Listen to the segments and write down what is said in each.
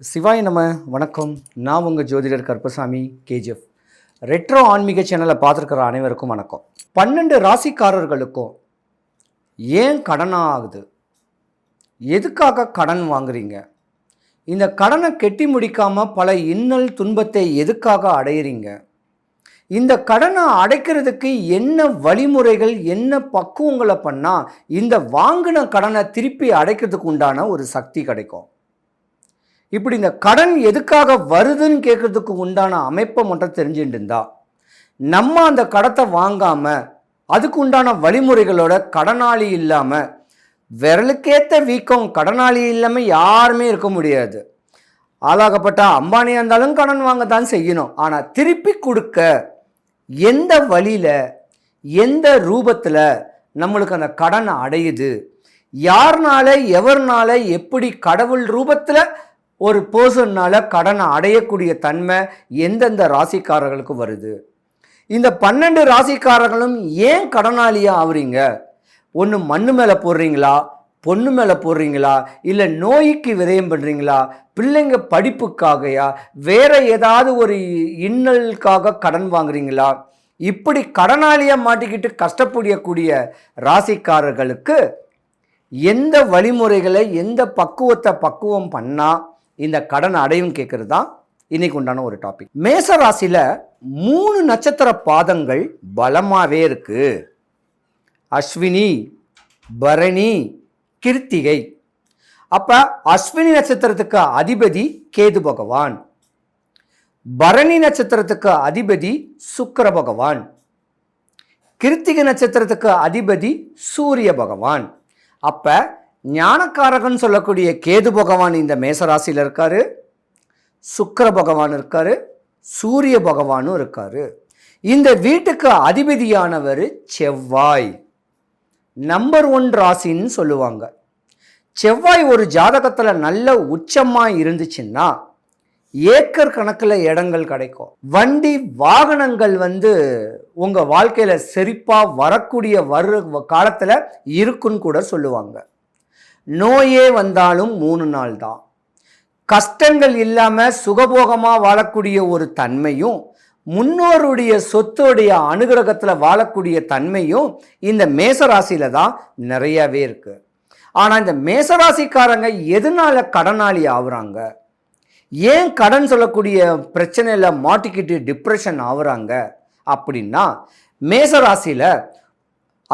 சிவாய் நம்ம வணக்கம். நான் உங்கள் ஜோதிடர் கருப்பசாமி கேஜிஎஃப். ரெட்ரோ ஆன்மீக சேனலை பார்த்துருக்குற அனைவருக்கும் வணக்கம். பன்னெண்டு ராசிக்காரர்களுக்கும் ஏன் கடன் ஆகுது? எதுக்காக கடன் வாங்குறீங்க? இந்த கடனை கெட்டி முடிக்காமல் பல இன்னல் துன்பத்தை எதுக்காக அடையிறீங்க? இந்த கடனை அடைக்கிறதுக்கு என்ன வழிமுறைகள் என்ன பக்குவங்களை பண்ணால் இந்த வாங்கின கடனை திருப்பி அடைக்கிறதுக்கு உண்டான ஒரு சக்தி கிடைக்கும். இப்படி இந்த கடன் எதுக்காக வருதுன்னு கேட்குறதுக்கு உண்டான அமைப்பை மட்டும் தெரிஞ்சுட்டு இருந்தா நம்ம அந்த கடத்தை வாங்காமல் அதுக்கு உண்டான வழிமுறைகளோட கடனாளி இல்லாமல் விரலுக்கேற்ற வீக்கம் கடனாளி இல்லாமல் யாருமே இருக்க முடியாது. ஆளாகப்பட்ட அம்பானியாக இருந்தாலும் கடன் வாங்க தான் செய்யணும். ஆனால் திருப்பி கொடுக்க எந்த வழியில் எந்த ரூபத்தில் நம்மளுக்கு அந்த கடன் அடையுது? யார்னால எவர்னால எப்படி கடவுள் ரூபத்தில் ஒரு பர்சன்னால் கடனை அடையக்கூடிய தன்மை எந்தெந்த ராசிக்காரர்களுக்கு வருது? இந்த பன்னெண்டு ராசிக்காரர்களும் ஏன் கடனாளியாக ஆகுறீங்க ஒன்று மண்ணு மேலே போடுறீங்களா? பொண்ணு மேலே போடுறீங்களா? இல்லை நோய்க்கு விரயம் பண்ணுறீங்களா பிள்ளைங்க படிப்புக்காகையா? வேறு ஏதாவது ஒரு இன்னலுக்காக கடன் வாங்குறீங்களா? இப்படி கடனாளியாக மாட்டிக்கிட்டு கஷ்டப்படக்கூடிய ராசிக்காரர்களுக்கு எந்த வழிமுறைகளை எந்த பக்குவத்தை பக்குவம் பண்ணால் இந்த கடன் அடையும் கேட்குறது தான் இன்னைக்கு உண்டான ஒரு டாபிக் மேச ராசியில் மூணு நட்சத்திர பாதங்கள் பலமாகவே இருக்கு. அஸ்வினி பரணி கிருத்திகை. அப்போ அஸ்வினி நட்சத்திரத்துக்கு அதிபதி கேது பகவான். பரணி நட்சத்திரத்துக்கு அதிபதி சுக்கிர பகவான். கிருத்திகை நட்சத்திரத்துக்கு அதிபதி சூரிய பகவான். அப்ப ஞானக்காரகன் சொல்லக்கூடிய கேது பகவான் இந்த மேசராசியில் இருக்கார். சுக்கர பகவான் இருக்கார். சூரிய பகவானும் இருக்கார். இந்த வீட்டுக்கு அதிபதியானவர் செவ்வாய். நம்பர் ஒன் ராசின்னு சொல்லுவாங்க. செவ்வாய் ஒரு ஜாதகத்தில் நல்ல உச்சமாக இருந்துச்சுன்னா ஏக்கர் கணக்கில் இடங்கள் கிடைக்கும். வண்டி வாகனங்கள் வந்து உங்கள் வாழ்க்கையில் செழிப்பாக வரக்கூடிய வர்ற காலத்தில் இருக்குன்னு கூட சொல்லுவாங்க. நோயே வந்தாலும் மூணு நாள் தான் கஷ்டங்கள் இல்லாமல் சுகபோகமாக வாழக்கூடிய ஒரு தன்மையும் முன்னோருடைய சொத்துடைய அனுகிரகத்தில் வாழக்கூடிய தன்மையும் இந்த மேசராசியில் தான் நிறையவே இருக்குது ஆனால் இந்த மேசராசிக்காரங்க எதனால கடனாளி ஆகுறாங்க ஏன் கடன் சொல்லக்கூடிய பிரச்சனையில் மாட்டிக்கிட்டு டிப்ரெஷன் ஆகுறாங்க அப்படின்னா மேசராசியில்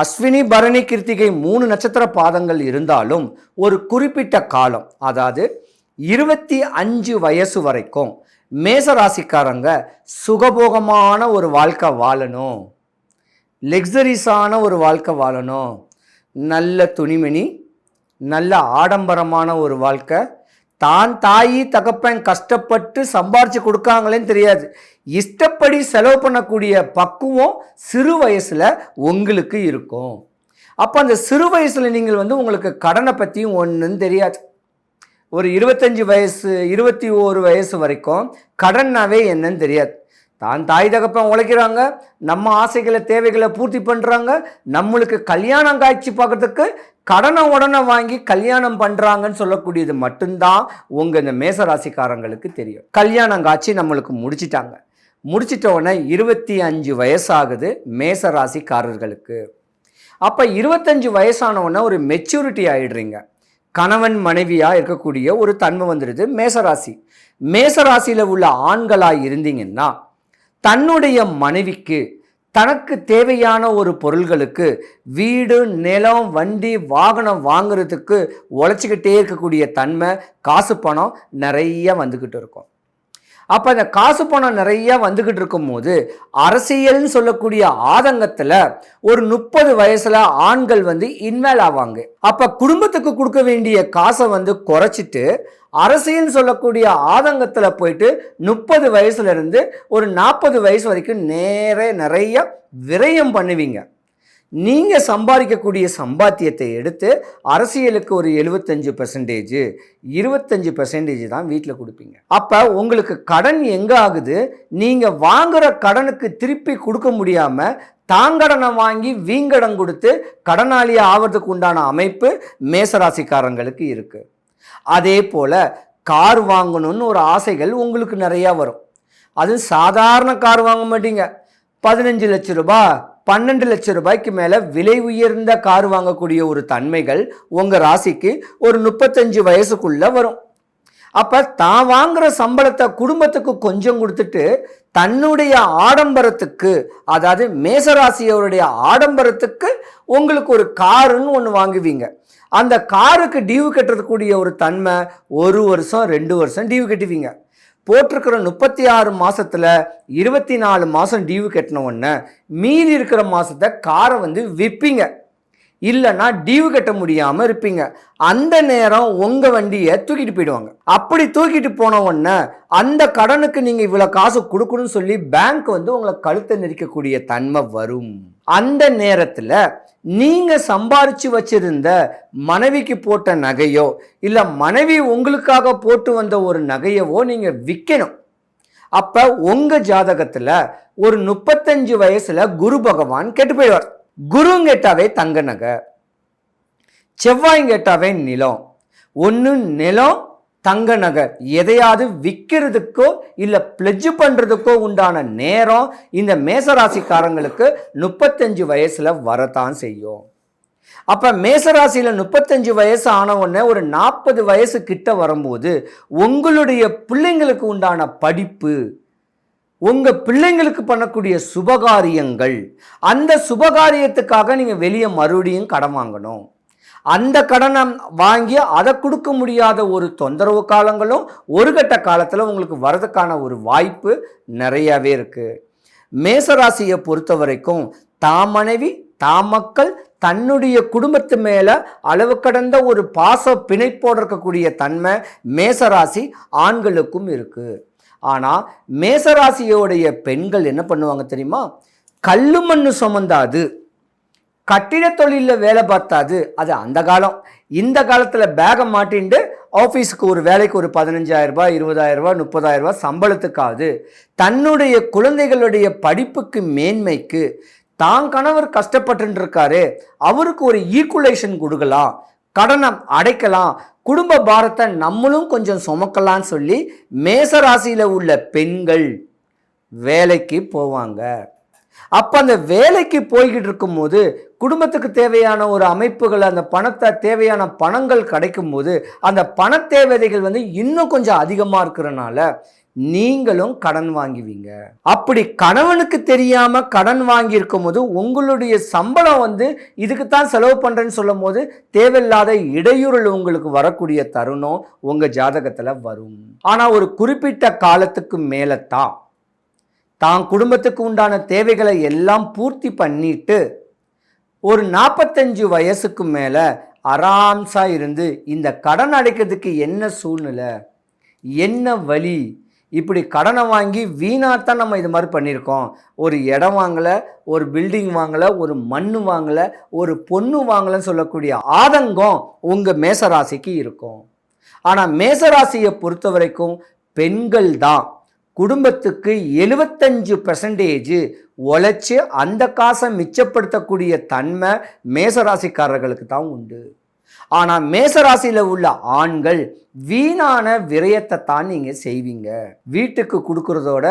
அஸ்வினி பரணி கிருத்திகை மூணு நட்சத்திர பாதங்கள் இருந்தாலும் ஒரு குறிப்பிட்ட காலம் அதாவது இருபத்தி அஞ்சு வயசு வரைக்கும் மேச ராசிக்காரங்க சுகபோகமான ஒரு வாழ்க்கை வாழணும். லெக்ஸரிஸான ஒரு வாழ்க்கை வாழணும். நல்ல துணிமணி நல்ல ஆடம்பரமான ஒரு வாழ்க்கை தான் தாயி தகப்பன் கஷ்டப்பட்டு சம்பாரித்து கொடுக்காங்களேன்னு தெரியாது. இஷ்டப்படி செலவு பண்ணக்கூடிய பக்குவம் சிறு வயசில் உங்களுக்கு இருக்கும். அப்போ அந்த சிறு வயசில் நீங்கள் வந்து உங்களுக்கு கடனை பற்றியும் ஒன்றுன்னு தெரியாது. ஒரு இருபத்தஞ்சி வயசு இருபத்தி ஓரு வயசு வரைக்கும் கடன்னாவே என்னன்னு தெரியாது. தான் தாய் தகப்பன் உழைக்கிறாங்க நம்ம ஆசைகளை தேவைகளை பூர்த்தி பண்ணுறாங்க நம்மளுக்கு கல்யாணம் காய்ச்சி பார்க்கறதுக்கு கடனை உடனே வாங்கி கல்யாணம் பண்ணுறாங்கன்னு சொல்லக்கூடியது மட்டும்தான் உங்கள் இந்த மேசராசிக்காரங்களுக்கு தெரியும். கல்யாணம் காய்ச்சி நம்மளுக்கு முடிச்சிட்டாங்க. முடிச்சிட்ட உடனே இருபத்தி அஞ்சு வயசாகுது மேசராசிக்காரர்களுக்கு. அப்போ இருபத்தஞ்சு வயசானவுடனே ஒரு மெச்சூரிட்டி ஆகிடுறீங்க கணவன் மனைவியாக இருக்கக்கூடிய ஒரு தன்மை வந்துடுது மேசராசி. மேசராசியில் உள்ள ஆண்களாக இருந்தீங்கன்னா தன்னுடைய மனைவிக்கு தனக்கு தேவையான ஒரு பொருள்களுக்கு வீடு நிலம் வண்டி வாகனம் வாங்குறதுக்கு உழைச்சிக்கிட்டே இருக்கக்கூடிய தன்மை காசு பணம் நிறைய வந்துக்கிட்டு இருக்கும். அப்போ அந்த காசு பணம் நிறையா வந்துக்கிட்டு இருக்கும்போது அரசியல்னு சொல்லக்கூடிய ஆதங்கத்தில் ஒரு முப்பது வயசில் ஆண்கள் வந்து இன்வால்வ் ஆவாங்க. அப்போ குடும்பத்துக்கு கொடுக்க வேண்டிய காசை வந்து குறைச்சிட்டு அரசியல் சொல்லக்கூடிய ஆதங்கத்தில் போயிட்டு முப்பது வயசுலேருந்து ஒரு நாற்பது வயசு வரைக்கும் நேர நிறைய விரயம் பண்ணுவீங்க. நீங்கள் சம்பாதிக்கக்கூடிய சம்பாத்தியத்தை எடுத்து அரசியலுக்கு ஒரு எழுபத்தஞ்சு பெர்சன்டேஜ் இருபத்தஞ்சு பெர்சன்டேஜ் தான் வீட்டில் கொடுப்பீங்க. அப்போ உங்களுக்கு கடன் எங்கே ஆகுது? நீங்கள் வாங்குற கடனுக்கு திருப்பி கொடுக்க முடியாமல் தாங்கடனை வாங்கி வீங்கடன் கொடுத்து கடனாளி ஆவறதுக்கு உண்டான அமைப்பு மேசராசிக்காரங்களுக்கு இருக்குது அதே போல் கார் வாங்கணும்னு ஒரு ஆசைகள் உங்களுக்கு நிறையா வரும். அது சாதாரண கார் வாங்க மாட்டீங்க. பதினஞ்சு லட்ச ரூபாய் பன்னெண்டு லட்ச ரூபாய்க்கு மேலே விலை உயர்ந்த கார் வாங்கக்கூடிய ஒரு தன்மைகள் உங்கள் ராசிக்கு ஒரு முப்பத்தஞ்சு வயசுக்குள்ளே வரும். அப்போ தான் வாங்குகிற சம்பளத்தை குடும்பத்துக்கு கொஞ்சம் கொடுத்துட்டு தன்னுடைய ஆடம்பரத்துக்கு அதாவது மேசராசியவருடைய ஆடம்பரத்துக்கு உங்களுக்கு ஒரு காருன்னு ஒன்று வாங்குவீங்க. அந்த காருக்கு டியூ கட்டுறதுக்கூடிய ஒரு தன்மை ஒரு வருஷம் ரெண்டு வருஷம் டியூ கட்டுவீங்க. போட்டிருக்கிற முப்பத்தி ஆறு மாதத்தில் இருபத்தி நாலு மாதம் டியூ கட்டின உடனே மீதி இருக்கிற மாதத்தை காரை வந்து விற்பீங்க இல்லைன்னா டியூ கட்ட முடியாமல் இருப்பீங்க. அந்த நேரம் உங்கள் வண்டியை தூக்கிட்டு போயிடுவாங்க. அப்படி தூக்கிட்டு போன உடனே அந்த கடனுக்கு நீங்கள் இவ்வளோ காசு கொடுக்கணும்னு சொல்லி பேங்க் வந்து உங்களை கழுத்தை நெரிக்கக்கூடிய தன்மை வரும். அந்த நேரத்தில் நீங்கள் சம்பாரித்து வச்சிருந்த மனைவிக்கு போட்ட நகையோ இல்லை மனைவி உங்களுக்காக போட்டு வந்த ஒரு நகையவோ நீங்கள் விற்கணும் அப்போ உங்கள் ஜாதகத்தில் ஒரு முப்பத்தஞ்சு வயசில் குரு பகவான் கெட்டு போயிடுவார். குருங்க கேட்டாவே தங்க நகை செவ்வாயும் கேட்டாவே நிலம். ஒன்று நிலம் தங்க நகர் எதையாவது விற்கிறதுக்கோ இல்லை பிளெஜ் பண்ணுறதுக்கோ உண்டான நேரம் இந்த மேசராசிக்காரங்களுக்கு முப்பத்தஞ்சு வயசில் வரத்தான் செய்யும். அப்போ மேசராசியில் முப்பத்தஞ்சு வயசு ஆன உடனே ஒரு நாற்பது வயசு கிட்ட வரும்போது உங்களுடைய பிள்ளைங்களுக்கு உண்டான படிப்பு உங்கள் பிள்ளைங்களுக்கு பண்ணக்கூடிய சுபகாரியங்கள் அந்த சுபகாரியத்துக்காக நீங்கள் வெளியே மறுபடியும் கடன் வாங்கணும். அந்த கடனை வாங்கி அதை கொடுக்க முடியாத ஒரு தொந்தரவு காலங்களும் ஒரு கட்ட காலத்தில் உங்களுக்கு வரதுக்கான ஒரு வாய்ப்பு நிறையாவே இருக்குது மேசராசியை பொறுத்த வரைக்கும் தாம் மனைவி தாம் மக்கள் தன்னுடைய குடும்பத்து மேலே அளவு கடந்த ஒரு பாச பிணைப்போடு இருக்கக்கூடிய தன்மை மேசராசி ஆண்களுக்கும் இருக்குது ஆனால் மேசராசியோடைய பெண்கள் என்ன பண்ணுவாங்க தெரியுமா? கல்லு மண்ணு சுமந்தாது. கட்டிட தொழிலில் வேலை பார்த்தாது. அது அந்த காலம். இந்த காலத்தில் பேகை மாட்டின்ட்டு ஆஃபீஸுக்கு ஒரு வேலைக்கு ஒரு பதினஞ்சாயிரரூபா இருபதாயிரரூபா முப்பதாயிரரூபா ரூபாய் சம்பளத்துக்காவது தன்னுடைய குழந்தைகளுடைய படிப்புக்கு மேன்மைக்கு தான் கணவர் கஷ்டப்பட்டு இருக்காரு அவருக்கு ஒரு ஈக்குலேஷன் கொடுக்கலாம் கடனை அடைக்கலாம் குடும்ப பாரத்தை நம்மளும் கொஞ்சம் சுமக்கலாம்னு சொல்லி மேசராசியில் உள்ள பெண்கள் வேலைக்கு போவாங்க. அப்போ அந்த வேலைக்கு போய்கிட்டு இருக்கும்போது குடும்பத்துக்கு தேவையான ஒரு அமைப்புகள் அந்த பணத்தை தேவையான பணங்கள் கிடைக்கும் போது அந்த பண தேவைகள் வந்து இன்னும் கொஞ்சம் அதிகமாக இருக்கிறனால நீங்களும் கடன் வாங்குவீங்க. அப்படி கணவனுக்கு தெரியாம கடன் வாங்கியிருக்கும் போது உங்களுடைய சம்பளம் வந்து இதுக்கு தான் செலவு பண்றேன்னு சொல்லும் போது தேவையில்லாத இடையூறல் உங்களுக்கு வரக்கூடிய தருணம் உங்க ஜாதகத்துல வரும். ஆனா ஒரு குறிப்பிட்ட காலத்துக்கு மேல தான் தான் குடும்பத்துக்கு உண்டான தேவைகளை எல்லாம் பூர்த்தி பண்ணிட்டு ஒரு நாற்பத்தஞ்சு வயசுக்கு மேலே ஆராம்சா இருந்து இந்த கடன் அடைக்கிறதுக்கு என்ன சூழ்நிலை? என்ன வழி? இப்படி கடனை வாங்கி வீணாகத்தான் நம்ம இது மாதிரி பண்ணியிருக்கோம். ஒரு இடம் வாங்கலை ஒரு பில்டிங் வாங்கலை ஒரு மண் வாங்கலை ஒரு பொண்ணு வாங்கலைன்னு சொல்லக்கூடிய ஆதங்கம் உங்கள் மேசராசிக்கு இருக்கும். ஆனால் மேசராசியை பொறுத்த வரைக்கும் பெண்கள் தான். குடும்பத்துக்கு எழுபத்தஞ்சு பெர்சன்டேஜ் உழைச்சி அந்த காசை மிச்சப்படுத்தக்கூடிய தன்மை மேசராசிக்காரர்களுக்கு தான் உண்டு. ஆனால் மேசராசியில் உள்ள ஆண்கள் வீணான விரயத்தை தான் நீங்கள் செய்வீங்க. வீட்டுக்கு கொடுக்கறதோட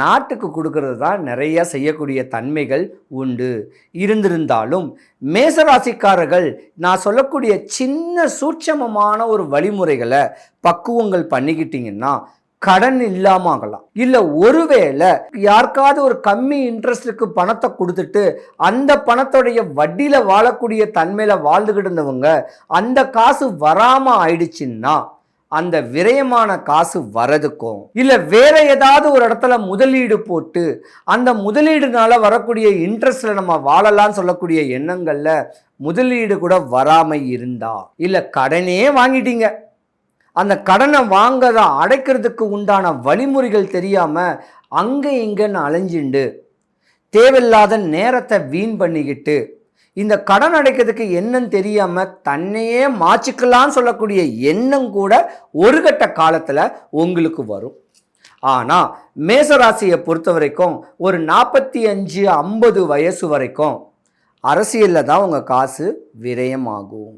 நாட்டுக்கு கொடுக்கறது தான் நிறைய செய்யக்கூடிய தன்மைகள் உண்டு. இருந்திருந்தாலும் மேசராசிக்காரர்கள் நான் சொல்லக்கூடிய சின்ன சூட்சமமான ஒரு வழிமுறைகளை பக்குவங்கள் பண்ணிக்கிட்டிங்கன்னா கடன் இல்லாமல் ஆகலாம் இல்லை ஒருவேளை யாருக்காவது ஒரு கம்மி இன்ட்ரெஸ்ட்டுக்கு பணத்தை கொடுத்துட்டு அந்த பணத்தோடைய வட்டியில் வாழக்கூடிய தன்மையில் வாழ்ந்துக்கிட்டு இருந்தவங்க அந்த காசு வராமல் ஆயிடுச்சுன்னா அந்த விரயமான காசு வரதுக்கும் இல்லை வேற ஏதாவது ஒரு இடத்துல முதலீடு போட்டு அந்த முதலீடுனால வரக்கூடிய இன்ட்ரெஸ்ட்ல நம்ம வாழலாம்னு சொல்லக்கூடிய எண்ணங்கள்ல முதலீடு கூட வராம இருந்தா இல்லை கடனே வாங்கிட்டீங்க. அந்த கடனை வாங்கதை அடைக்கிறதுக்கு உண்டான வழிமுறைகள் தெரியாமல் அங்கே இங்கேன்னு அலைஞ்சிண்டு தேவையில்லாத நேரத்தை வீண் பண்ணிக்கிட்டு இந்த கடன் அடைக்கிறதுக்கு என்னன்னு தெரியாமல் தன்னையே மாச்சிக்கலான்னு சொல்லக்கூடிய எண்ணம் கூட ஒரு கட்ட காலத்தில் உங்களுக்கு வரும். ஆனால் மேசராசியை பொறுத்த வரைக்கும் ஒரு நாற்பத்தி அஞ்சு ஐம்பது வயசு வரைக்கும் அரசியலில் தான் உங்கள் காசு விரயமாகும்.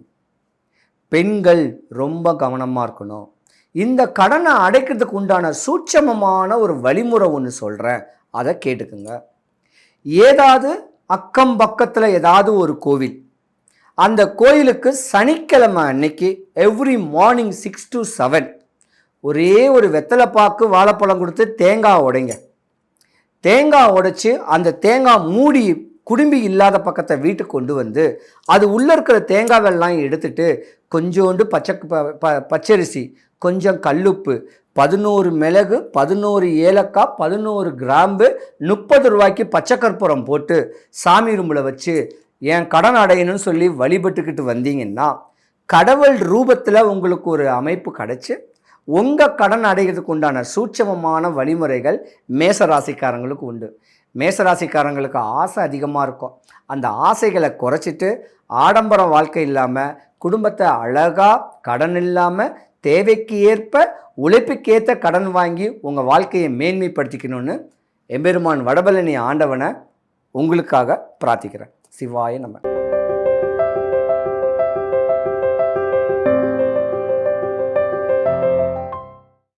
பெண்கள் ரொம்ப கவனமாக இருக்கணும். இந்த கடனை அடைக்கிறதுக்கு உண்டான சூட்சமமான ஒரு வழிமுறை ஒன்று சொல்கிறேன் அதை கேட்டுக்குங்க. ஏதாவது அக்கம் பக்கத்தில் ஏதாவது ஒரு கோவில். அந்த கோயிலுக்கு சனிக்கிழமை அன்னைக்கு every morning six to seven ஒரே ஒரு வெத்தலைப்பாக்கு வாழைப்பழம் கொடுத்து தேங்காய் உடைங்க. தேங்காய் உடைச்சி அந்த தேங்காய் மூடி குடும்பி இல்லாத பக்கத்தை வீட்டுக்கு கொண்டு வந்து அது உள்ளே இருக்கிற தேங்காவெல்லாம் எடுத்துட்டு கொஞ்சோண்டு பச்சை ப- ப- பச்சரிசி கொஞ்சம் கல்லுப்பு பதினோரு மிளகு பதினோரு ஏலக்காய் பதினோரு கிராம்பு முப்பது ரூபாய்க்கு பச்சை கற்பூரம் போட்டு சாமி ரூமில் வச்சு என் கடன் அடையணும்னு சொல்லி வழிபட்டுக்கிட்டு வந்தீங்கன்னா கடவுள் ரூபத்தில் உங்களுக்கு ஒரு அமைப்பு கிடச்சி உங்கள் கடன் அடைகிறதுக்கு உண்டான சூட்சமமான வழிமுறைகள் மேசராசிக்காரங்களுக்கு உண்டு. மேசராசிக்காரங்களுக்கு ஆசை அதிகமாக இருக்கும். அந்த ஆசைகளை குறைச்சிட்டு ஆடம்பர வாழ்க்கை இல்லாமல் குடும்பத்தை அழகாக கடன் இல்லாமல் தேவைக்கு ஏற்ப உழைப்புக்கேற்ற கடன் வாங்கி உங்கள் வாழ்க்கையை மேன்மைப்படுத்திக்கணும்னு எம்பெருமான் வடபழனி ஆண்டவனை உங்களுக்காக பிரார்த்திக்கிறேன். சிவாய நம்ம